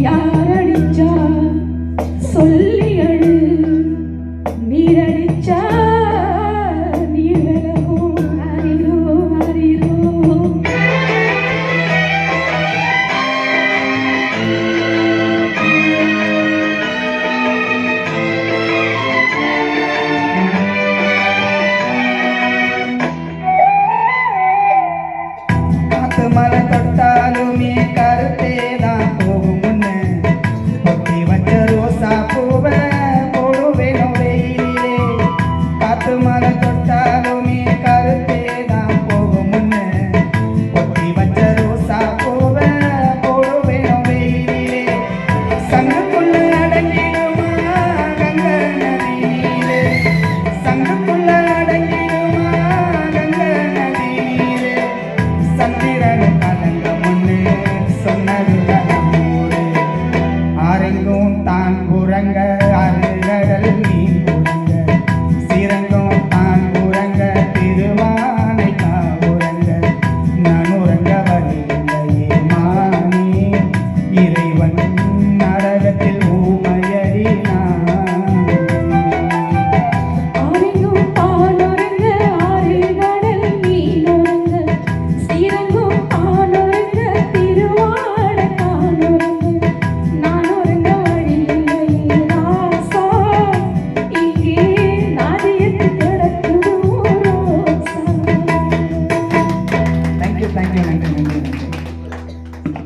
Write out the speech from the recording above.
யார் அடிச்சா சொல்ல. சந்திரன்